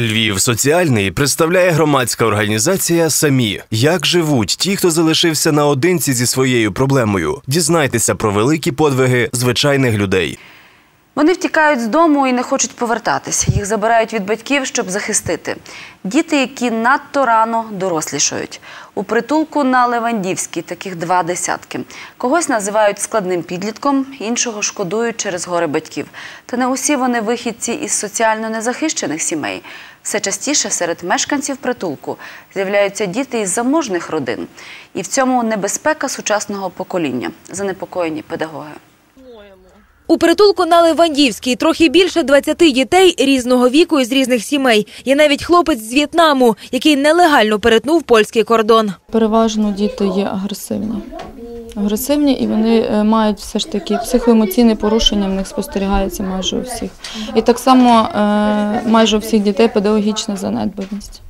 Львів соціальний представляє громадська організація Самі. Як живуть ті, хто залишився наодинці зі своєю проблемою? Дізнайтеся про великі подвиги звичайних людей. Вони втікають з дому і не хочуть повертатись. Їх забирають від батьків, щоб захистити. Діти, які надто рано дорослішають. У притулку на Левандівській таких два десятки. Когось називають складним підлітком, іншого шкодують через горе батьків. Та не усі вони вихідці із соціально незахищених сімей. Все частіше серед мешканців притулку з'являються діти із заможних родин. І в цьому небезпека сучасного покоління, занепокоєні педагоги. У притулку на Левандівській трохи більше 20 дітей різного віку із різних сімей. Є навіть хлопець з В'єтнаму, який нелегально перетнув польський кордон. Переважно діти є агресивні. Агресивні і вони е, мають все ж таки психоемоційне порушення, в них спостерігається майже у всіх. І так само е, майже у всіх дітей педагогічна занедбаність.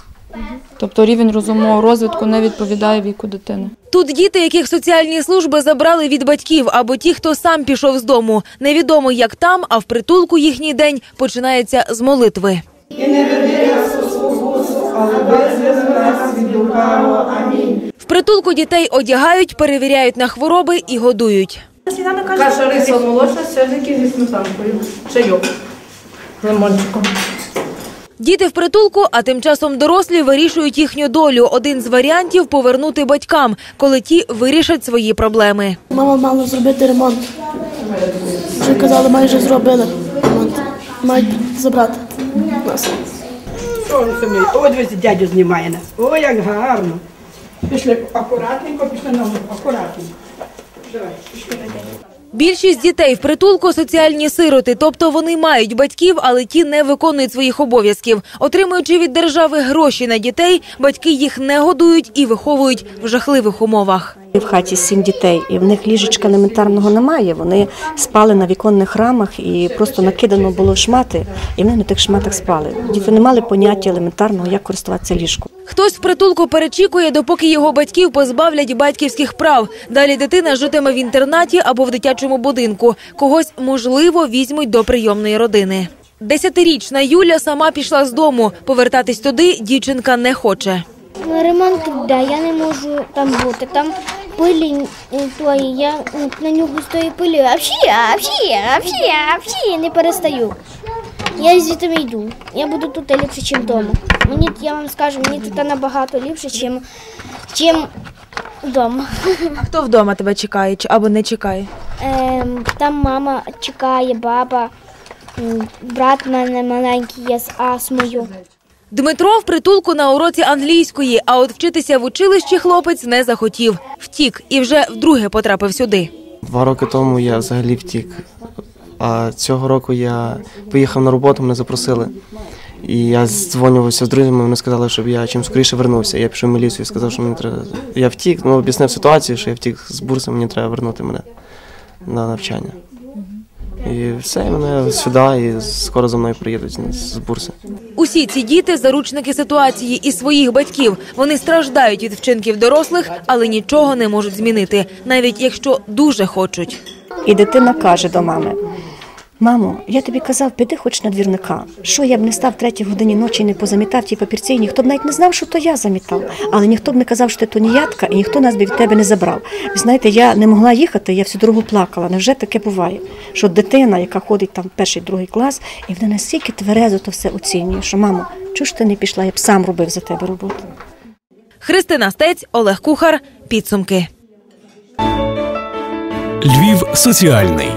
Тобто рівень розумового розвитку не відповідає віку дитини. Тут діти, яких соціальні служби забрали від батьків, або ті, хто сам пішов з дому. Невідомо, як там, а в притулку їхній день починається з молитви. В притулку дітей одягають, перевіряють на хвороби і годують. Каша риса молочна, сирники зі сметанкою. Чайок лимончиком. Діти в притулку, а тим часом дорослі вирішують їхню долю. Один з варіантів повернути батькам, коли ті вирішать свої проблеми. Мама мала зробити ремонт. Вже казали, майже зробили ремонт. Мають забрати нас. О, дядю знімає нас. О, як гарно. Пішли акуратненько, пішли на акуратненько. Давай, пішли на. Більшість дітей в притулку соціальні сироти, тобто вони мають батьків, але ті не виконують своїх обов'язків. Отримуючи від держави гроші на дітей, батьки їх не годують і виховують в жахливих умовах. В хаті сім дітей, і в них ліжечка елементарного немає. Вони спали на віконних рамах і просто накидано було шмати, і вони на тих шматах спали. Діти не мали поняття елементарного, як користуватися ліжком. Хтось в притулку перечікує, допоки його батьків позбавлять батьківських прав. Далі дитина житиме в інтернаті або в дитячому будинку. Когось, можливо, візьмуть до прийомної родини. Десятирічна Юля сама пішла з дому. Повертатись туди дівчинка не хоче. Ремонт де я не можу там бути. Там пилі е, тої, я на нього з тої пилі, а всі, а всі, не перестаю. Я звідти йду. Я буду тут ліпше, ніж вдома. Мені, я вам скажу, мені тут набагато ліпше, ніж чим вдома. А хто вдома тебе чекає або не чекає? Ем, там мама чекає, баба, брат в мене маленький є з астмою. Дмитро в притулку на уроці англійської, а от вчитися в училищі хлопець не захотів. Втік і вже вдруге потрапив сюди. Два роки тому я взагалі втік. А цього року я поїхав на роботу, мене запросили. І я дзвонювався з друзями, вони сказали, щоб я чим скоріше вернувся. Я пішов в міліцію і сказав, що мені треба. Я втік, ну об'яснив ситуацію, що я втік з бурси, мені треба вернути мене на навчання. І все, і мене сюди, і скоро за мною приїдуть з бурси. Усі ці діти заручники ситуації і своїх батьків. Вони страждають від вчинків дорослих, але нічого не можуть змінити, навіть якщо дуже хочуть. І дитина каже до мами: Мамо, я тобі казав, піди хоч на двірника. Що я б не став третій годині ночі і не позамітав ті папірці, і ніхто б навіть не знав, що то я замітав. Але ніхто б не казав, що ти то ніятка, і ніхто нас би від тебе не забрав. Ви знаєте, я не могла їхати, я всю дорогу плакала. Невже таке буває? Що дитина, яка ходить там в перший другий клас, і вона настільки тверезо то все оцінює, що мамо, чого ж ти не пішла, я б сам робив за тебе роботу. Христина Стець, Олег Кухар. Підсумки. Львів соціальний